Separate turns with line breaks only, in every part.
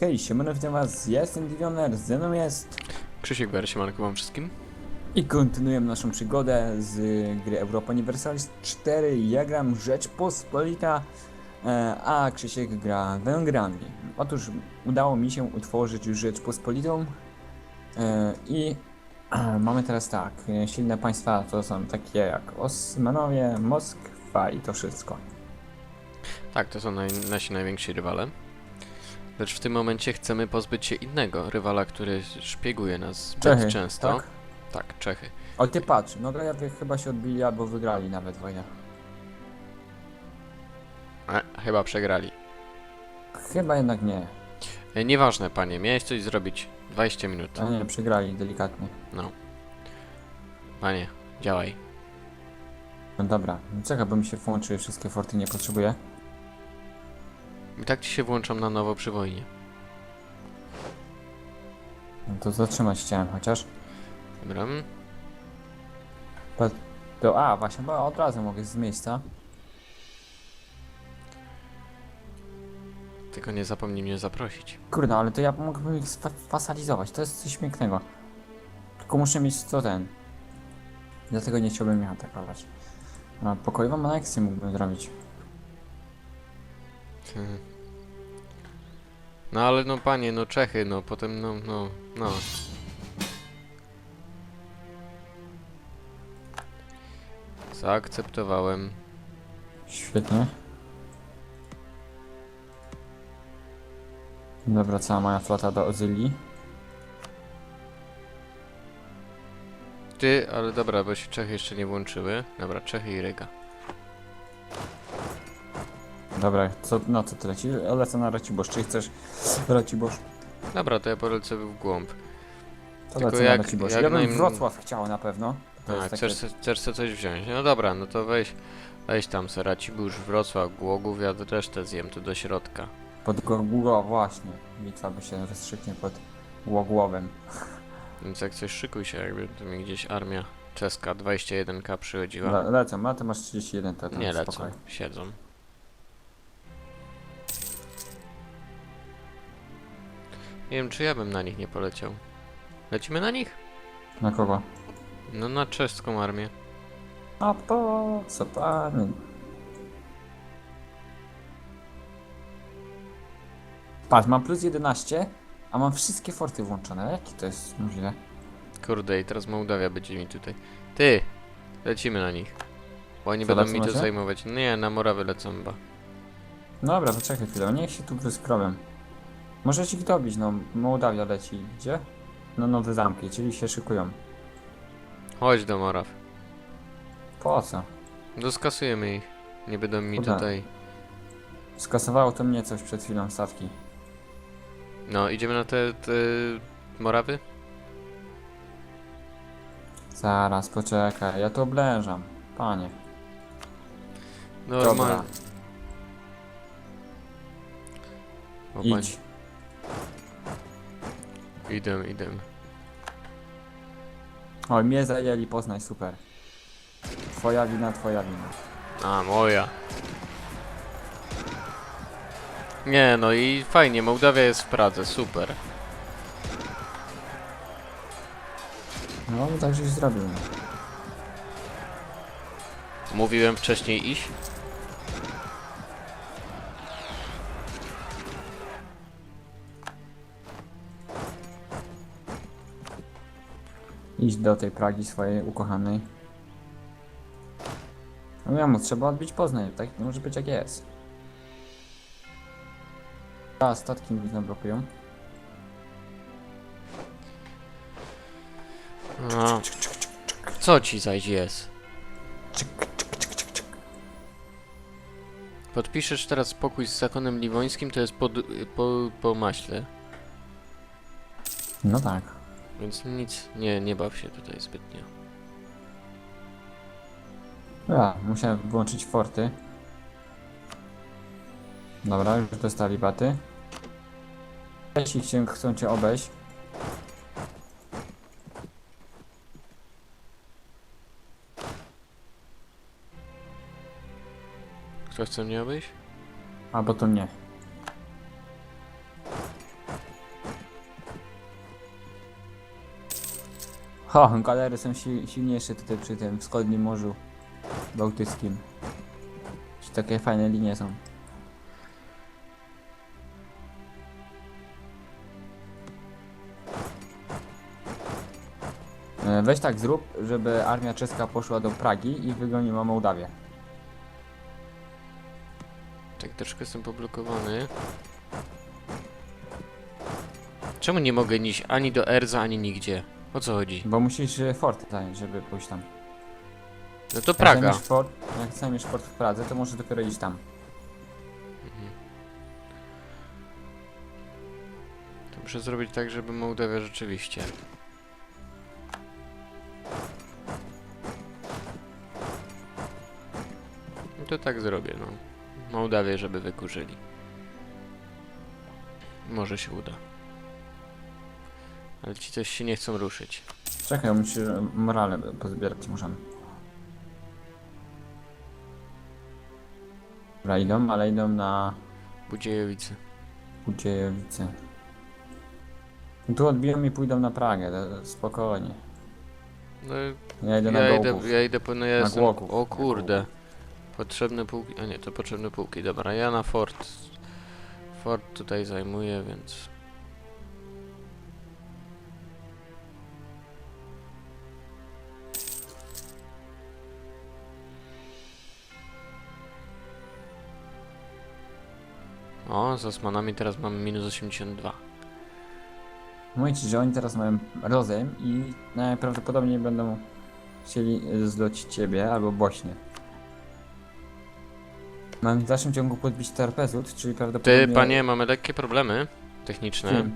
Hej, siemano, witam was, ja jestem Divioner, ze mną jest
Krzysiek Ber, siemanko wam wszystkim.
i kontynuujemy naszą przygodę z gry Europa Universalis 4. Ja gram Rzeczpospolita, e, a Krzysiek gra Węgrami. Otóż udało mi się utworzyć już Rzeczpospolitą e, i e, mamy teraz tak, silne państwa to są takie jak Osmanowie, Moskwa i to wszystko.
Tak, to są naj, nasi najwięksi rywale. Lecz w tym momencie chcemy pozbyć się innego rywala, który szpieguje nas zbyt
Czechy,
często.
tak?
tak, Czechy.
O ty patrz, no Grajawie chyba się odbili albo wygrali nawet wojnę.
E, chyba przegrali.
Chyba jednak nie.
E, nieważne, panie, miałeś coś zrobić. 20 minut.
A nie, przegrali delikatnie.
No. Panie, działaj.
No dobra, czekaj, bo mi się włączyły wszystkie forty, nie potrzebuję.
I tak ci się włączam na nowo przy wojnie.
No to zatrzymać chciałem chociaż.
Dobra.
To, a, właśnie, bo od razu mogę z miejsca.
Tylko nie zapomnij mnie zaprosić.
Kurde, ale to ja mógłbym ich sfa- fasalizować, to jest coś pięknego. Tylko muszę mieć co ten. Dlatego nie chciałbym ich atakować. A pokojową aneksję mógłbym zrobić.
Hmm. No ale no panie, no Czechy, no potem no, no, no. Zaakceptowałem.
Świetnie. Dobra, cała moja flota do Ozylii.
Ty, ale dobra, bo się Czechy jeszcze nie włączyły. Dobra, Czechy i Ryga.
Dobra, co, no co ty leci? Lecę na Raciborz, czy chcesz Raciborz?
Dobra, to ja polecę w głąb.
To
Tylko
lecę
jak-
na Raciborz.
jak
Ja bym
najm-
Wrocław chciał na pewno. To
A,
jest takie...
chcesz, se- chcesz se coś wziąć? No dobra, no to weź, weź tam Seracibórz, Wrocław, Głogów, ja resztę zjem tu do środka.
Pod Głogowo, właśnie. Bitwa by się rozstrzygnie pod Głogłowem.
Więc jak coś szykuj się, jakby tu mi gdzieś armia czeska 21k przychodziła.
Le lecę, a ty masz 31, to tam
Nie lecą, siedzą. Nie wiem, czy ja bym na nich nie poleciał. Lecimy na nich?
Na kogo?
No na czeską armię.
A po co pan? Patrz, mam plus 11, a mam wszystkie forty włączone. Jakie to jest możliwe?
Kurde, i teraz Mołdawia będzie mi tutaj. Ty! Lecimy na nich. Bo oni
Co,
będą mi
ciebie?
zajmować. Nie, na Morawy lecą chyba.
Dobra, poczekaj chwilę, niech się tu wyskrobią. Możecie ich dobić, no Mołdawia leci. Gdzie? No nowe zamki, czyli się szykują.
Chodź do Moraw.
Po co?
Doskasujemy ich. Nie będą mi
Kurde.
tutaj...
Skasowało to mnie coś przed chwilą statki.
No, idziemy na te, te Morawy?
Zaraz, poczekaj, ja to oblężam. Panie.
Normalnie.
Dobra,
O,
idź.
Idę, idę.
Oj, mnie zajęli, Poznań, super. Twoja wina, twoja wina.
A, moja. Nie, no i fajnie, Mołdawia jest w Pradze, super.
No, tak żeś zrobił.
Mówiłem wcześniej iść?
Idź do tej Pragi swojej ukochanej. No ja mu trzeba odbić Poznań, tak nie może być jak jest. A, statki mi blokują.
No. Co ci zaś jest? Podpiszesz teraz spokój z zakonem liwońskim, to jest po, po, po maśle.
No tak.
Więc nic, nie, nie baw się tutaj zbytnio.
Ja, musiałem włączyć forty. Dobra, już dostali baty. Jeśli się chcą cię obejść.
Kto chce mnie obejść?
Albo to nie. Ho, galery są si silniejsze tutaj przy tym wschodnim morzu bałtyckim. Ci takie fajne linie są. E, Weź tak zrób, żeby armia czeska poszła do Pragi i wygoniła Mołdawię.
Tak troszkę jestem poblokowany. Czemu nie mogę iść ani do Erza, ani nigdzie? O co chodzi?
Bo musisz e, fort zająć, żeby pójść tam.
No to
Jak
Praga.
zajmiesz fort, jak zajmiesz fort w Pradze, to możesz dopiero iść tam.
To muszę zrobić tak, żeby Mołdawia rzeczywiście. No to tak zrobię, no. Mołdawię, żeby wykurzyli. Może się uda. Ale ci coś się nie chcą ruszyć.
Czekaj, musisz e, morale pozbierać możemy. Dobra, idą, ale idą na
Budziejowice.
Budziejowice. Tu odbiją i pójdą na Pragę, to- to spokojnie.
No,
Ja idę na
ja idę, ja idę po... No ja
Na
jestem...
Głogów.
O kurde. Potrzebne półki... A nie, to potrzebne półki. Dobra, ja na fort. Fort tutaj zajmuję, więc... O, z Osmanami teraz mamy minus 82.
Mówię ci, że oni teraz mają rozejm i najprawdopodobniej będą chcieli y, zlocić ciebie albo Bośnię. Mam w dalszym ciągu podbić Tarpezut, czyli prawdopodobnie...
Ty, panie, mamy lekkie problemy techniczne.
Tym.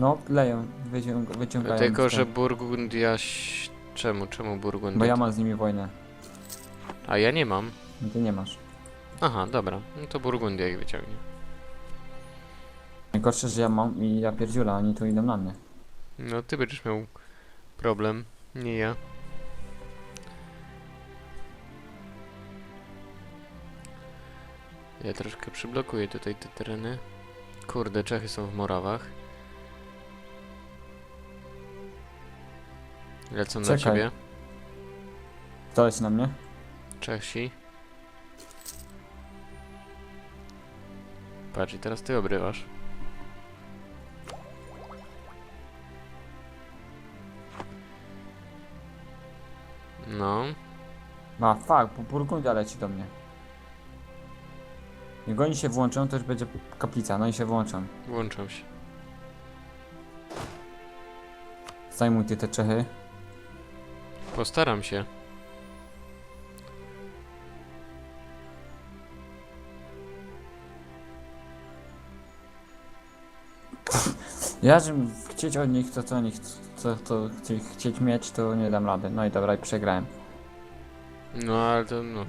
No, leją, wyciąg wyciągają.
Tylko, że Burgundia... Czemu? Czemu Burgundia?
Bo ja mam z nimi wojnę.
A ja nie mam.
No ty nie masz.
Aha, dobra. No to Burgundia ich wyciągnie.
Najgorsze, że ja mam i ja pierdziula, oni tu idą na mnie.
No ty będziesz miał problem, nie ja. Ja troszkę przyblokuję tutaj te tereny. Kurde, Czechy są w Morawach. Lecą na
Czekaj.
ciebie.
Kto leci na mnie?
Czesi. Patrz, i teraz ty obrywasz. No.
A, fuck, bo Burgundia leci do mnie. Jak oni się włączą, to już będzie kaplica, no i się włączą.
Włączam się.
Zajmuj ty te Czechy.
Postaram się.
Ja, żebym chcieć od nich to, co oni ch- co, chci, chcieć mieć, to nie dam rady. No i dobra, i przegrałem.
No ale to no.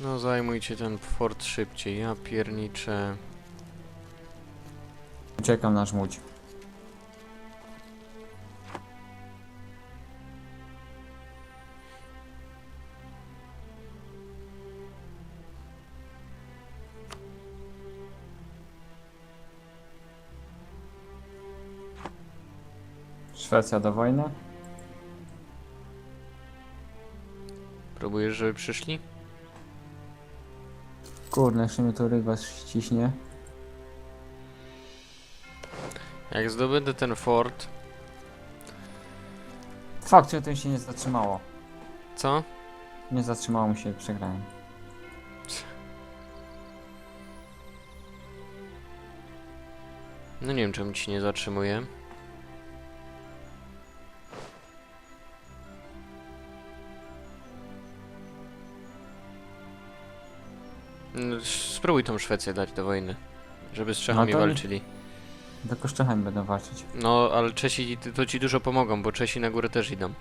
No zajmujcie ten fort szybciej, ja pierniczę.
Uciekam na żmudź. Szwecja do wojny.
Próbujesz, żeby przyszli?
Kurde, jeszcze mnie to ryba ściśnie.
Jak zdobędę ten fort,
Fakt, że to się nie zatrzymało.
co?
Nie zatrzymało mi się, przegrałem.
No nie wiem czemu ci nie zatrzymuje. Spróbuj tą Szwecję dać do wojny. Żeby z Czechami
No to-
walczyli.
Tylko z Czechami będą walczyć.
No, ale Czesi to ci dużo pomogą, bo Czesi na górę też idą.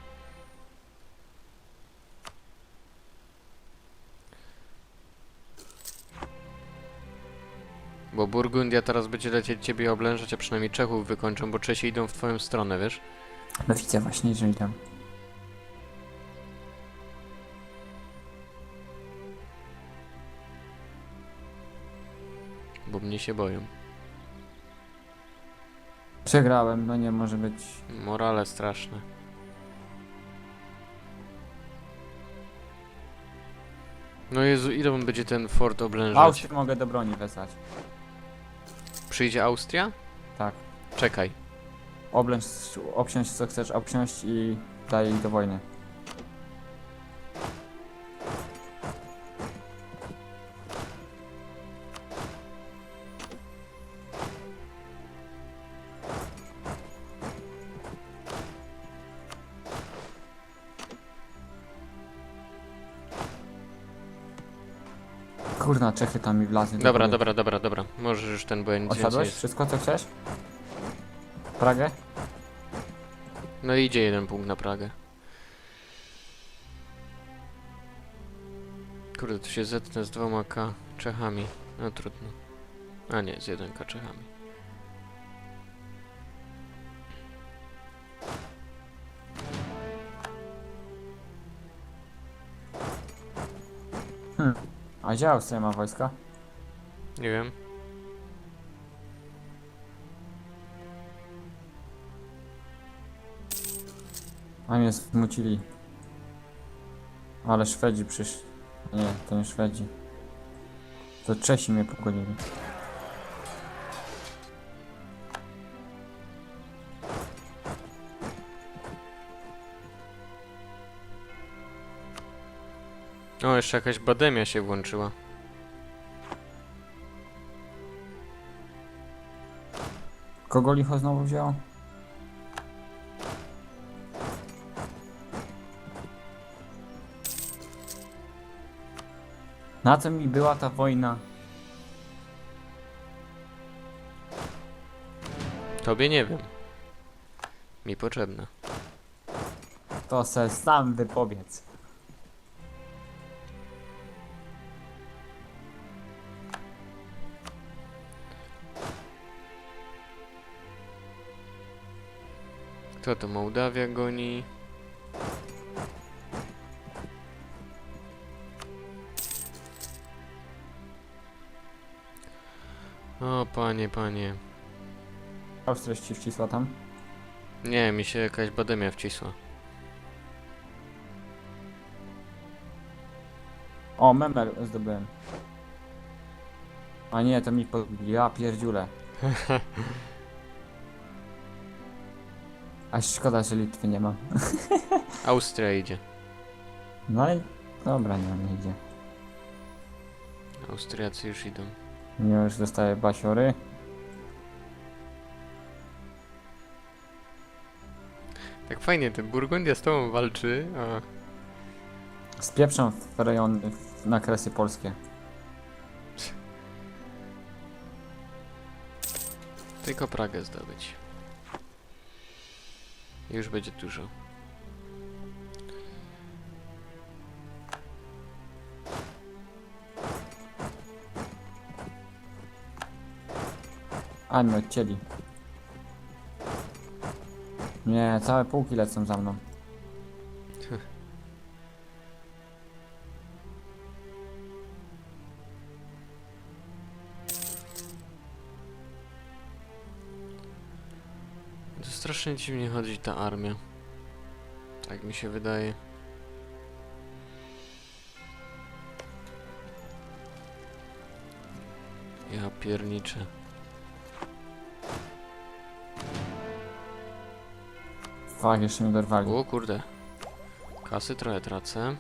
Bo Burgundia teraz będzie lecieć ciebie oblężać, a przynajmniej Czechów wykończą, bo Czesi idą w twoją stronę, wiesz?
No widzę właśnie, że idą.
Się boją.
Przegrałem, no nie może być.
Morale straszne. No Jezu, ile on będzie ten fort oblężać?
Austrię mogę do broni wezwać.
Przyjdzie Austria?
Tak.
Czekaj.
Oblęż, obsiąść co chcesz obsiąść i daj ich do wojny. Kurna, Czechy tam mi wlazły. do
Dobra, dobra, dobra, dobra. Możesz już ten, bo ja nic więcej
Osiadłeś?
jest.
Wszystko co chciałeś? Pragę?
No idzie jeden punkt na Pragę. Kurde, tu się zetnę z dwoma K Czechami. No trudno. A nie, z jeden K Czechami.
A gdzie Austria ma wojska?
Nie wiem.
A mnie zmucili. Ale Szwedzi przyszli. Nie, to nie Szwedzi. To Czesi mnie pogonili.
O, jeszcze jakaś bademia się włączyła.
Kogo licho znowu wzięło? Na co mi była ta wojna?
Tobie nie wiem. Mi potrzebna.
To se sam wypowiedz.
Kto to Mołdawia goni? O, panie, panie.
Austria ci wcisła tam.
Nie, mi się jakaś bademia wcisła.
O, memel zdobyłem. A nie, to mi po... Ja pierdziule. A szkoda, że Litwy nie ma.
Austria idzie.
No i... Dobra, nie, nie idzie.
Austriacy już idą.
Nie już dostaję basiory.
Tak fajnie, ten Burgundia z tobą walczy, a...
Spieprzam w rejon, w, na kresy polskie.
Tylko Pragę zdobyć. Już będzie dużo.
A mnie odcięli. Nie, całe półki lecą za mną.
Strasznie dziwnie chodzi ta armia. Tak mi się wydaje. Ja pierniczę.
Fak, jeszcze mnie dorwali.
O kurde. Kasy trochę tracę.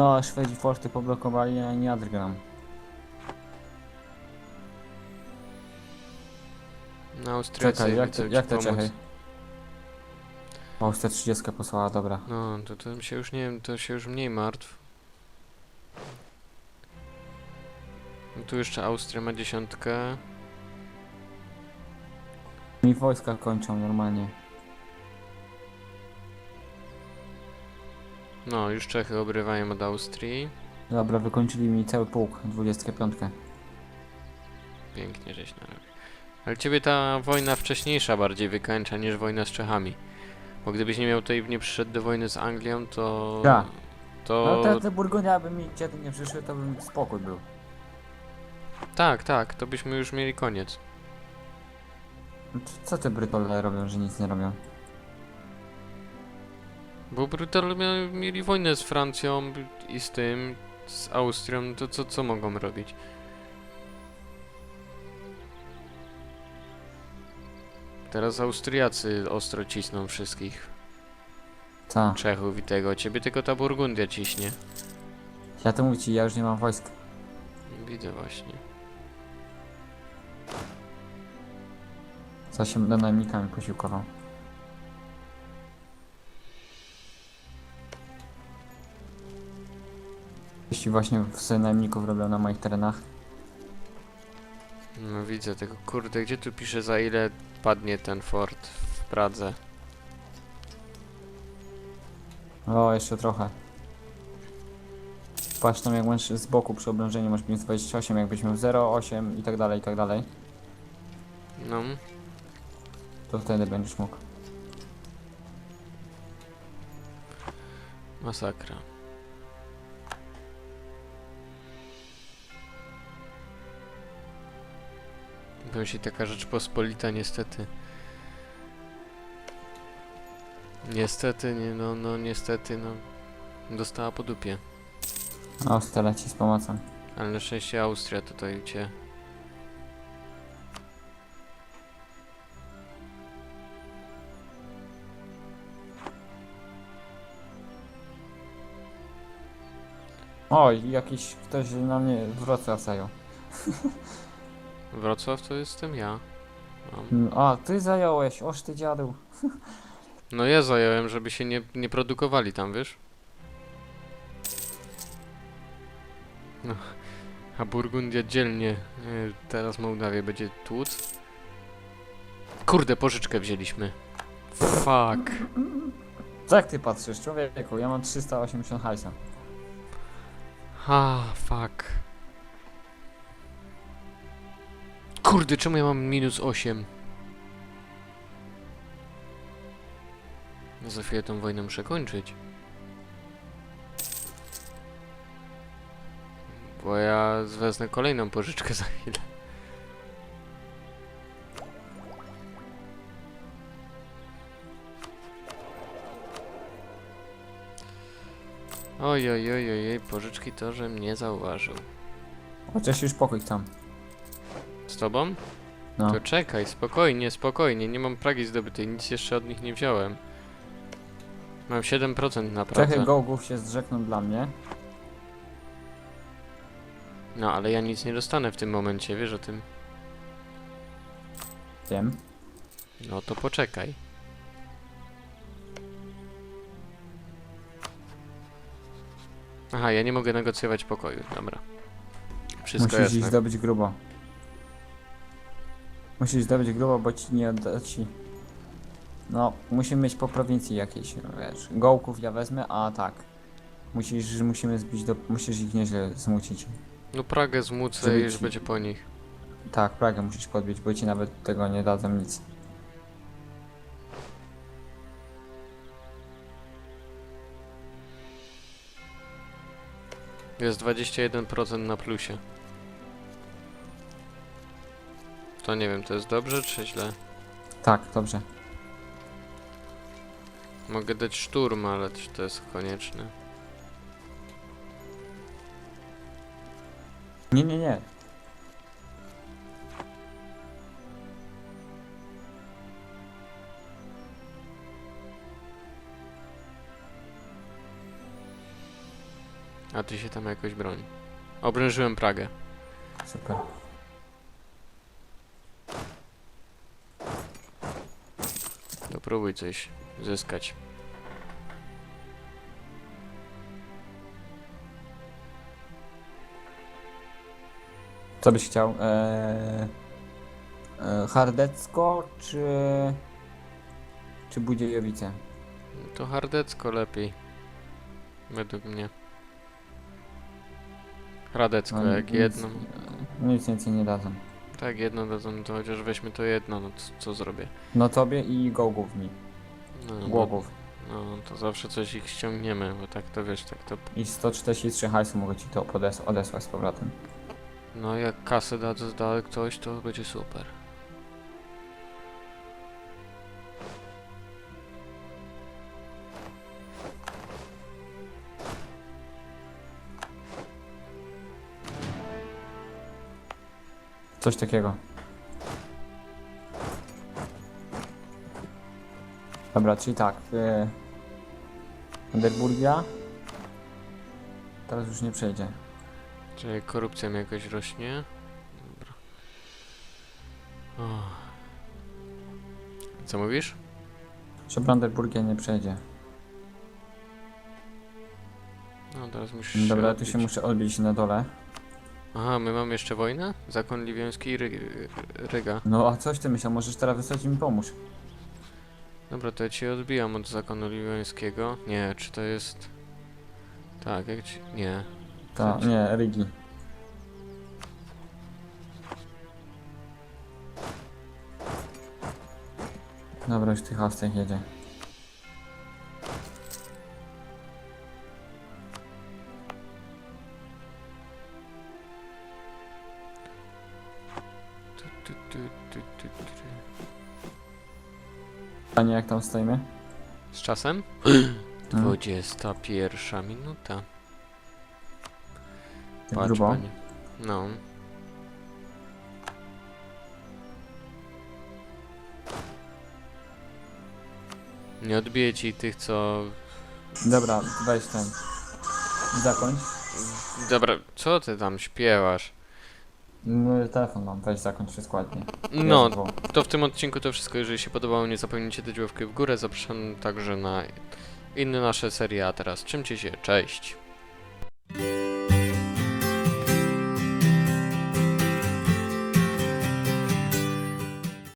No, Szwedzi forty poblokowali, a nie adrgram.
Na Austriacy
Czekaj, jak,
ci
jak te
pomóc.
Czechy? Austria 30 posłała, dobra.
No, to, to się już nie wiem, to się już mniej martw. No tu jeszcze Austria ma dziesiątkę.
Mi wojska kończą normalnie.
No, już Czechy obrywają od Austrii.
Dobra, wykończyli mi cały pułk, 25.
Pięknie żeś narobił. Ale ciebie ta wojna wcześniejsza bardziej wykańcza niż wojna z Czechami. Bo gdybyś nie miał tutaj, nie przyszedł do wojny z Anglią, to...
Ja.
To...
No te, te Burgundia by mi kiedy nie przyszły, to bym spokój był.
Tak, tak, to byśmy już mieli koniec.
Co te Brytole robią, że nic nie robią?
Bo Brutal mia- mieli wojnę z Francją i z tym, z Austrią, to co, co mogą robić? Teraz Austriacy ostro cisną wszystkich
Ta.
Czechów i tego. Ciebie tylko ta Burgundia ciśnie.
Ja to mówię ci, ja już nie mam wojsk.
Widzę właśnie.
Co się będę najemnikami posiłkował. Jeśli właśnie sobie najemników robią na moich terenach.
No widzę tego. Kurde, gdzie tu pisze za ile padnie ten fort w Pradze?
O, jeszcze trochę. Patrz tam jak masz z boku przy oblężeniu masz minus 28, jakbyś miał 0,8 i tak dalej, i tak dalej.
No,
To wtedy będziesz mógł.
masakra. Musi taka Rzeczpospolita niestety. Niestety, nie, no, no niestety, no. Dostała po dupie.
O, stale ci z pomocą.
Ale na szczęście Austria tutaj cię.
Oj, jakiś ktoś na mnie Wrocław zajął.
Wrocław to jestem ja. Mam.
Mm, A, ty zająłeś, oż ty dziadu.
No ja zająłem, żeby się nie, nie produkowali tam, wiesz? No. A Burgundia dzielnie. y, Teraz Mołdawię będzie tłuc. Kurde, pożyczkę wzięliśmy. Fuck.
Co jak ty patrzysz, człowieku? Ja mam 380 hajsa.
Ah, fuck. Kurde, czemu ja mam minus 8? No za chwilę tą wojnę muszę kończyć. Bo ja wezmę kolejną pożyczkę za chwilę. Oj, oj, oj, oj, oj, pożyczki to, że mnie zauważył.
Chociaż już pokój tam.
Tobą?
No.
To czekaj, spokojnie, spokojnie, nie mam Pragi zdobytej, nic jeszcze od nich nie wziąłem. Mam 7% na
Czechy
Pradze.
gołgów się zrzekną dla mnie.
No, ale ja nic nie dostanę w tym momencie, wiesz o tym?
Wiem.
No to poczekaj. Aha, ja nie mogę negocjować pokoju, dobra. Wszystko
Musisz iść
jasne.
zdobyć grubo. Musisz zdobyć grubo, bo ci nie odda ci. No, musimy mieć po prowincji jakieś, wiesz. Gołków ja wezmę, a tak. Musisz, musimy zbić do. Musisz ich nieźle zmucić.
No Pragę zmucę
Żeby
i już
ci-
będzie po nich.
Tak, Pragę musisz podbić, bo ci nawet tego nie dadzą nic.
Jest 21% na plusie. To nie wiem, to jest dobrze czy źle?
Tak, dobrze.
Mogę dać szturm, ale czy to jest konieczne?
Nie, nie, nie.
A ty się tam jakoś broń. Obrężyłem Pragę.
Super.
To próbuj coś zyskać.
Co byś chciał? Eee, e, Hardecko czy. Czy Budziejowice?
To hardecko lepiej. Według mnie. Radecko,
No,
jak
nic-
jedno.
Nic więcej nie dadzą.
Tak, jedno dadzą, no to chociaż weźmy to jedno, no co, co zrobię?
No tobie i gołgów mi.
No,
Głogów.
No, to zawsze coś ich ściągniemy, bo tak to wiesz, tak to...
I 143 hajsu mogę ci to podes- odesłać z powrotem.
No, jak kasę da, da ktoś, to będzie super.
Coś takiego. Dobra, czyli tak. Yy, Underburgia. Teraz już nie przejdzie.
Czyli korupcja mi jakoś rośnie. Dobra. O. Co mówisz?
Że Brandenburgia nie przejdzie.
No, teraz musisz
Dobra, tu
odbić.
się muszę odbić na dole.
Aha, my mamy jeszcze wojnę? Zakon Liwoński i Ry Ryga.
No a coś ty myślał, możesz teraz wysłać mi pomóż.
Dobra, to ja cię odbijam od zakonu liwońskiego. Nie, czy to jest... Tak, jak ci... Nie.
Ta,
Chodź.
nie, Rygi. Dobra, już tych Austriach jedzie. Jak tam stoimy?
Z czasem?
Hmm.
21 minuta.
Tak
Patrz,
grubo.
panie. No. Nie odbiję ci tych, co...
Dobra, weź ten. Zakończ.
Dobra, co ty tam śpiewasz?
No, telefon mam, weź zakończ wszystko ładnie.
No,
Jezu, bo-
to w tym odcinku to wszystko. Jeżeli się podobało, nie zapomnijcie dać łapkę w górę. Zapraszam także na inne nasze serie. A teraz czymcie się, cześć!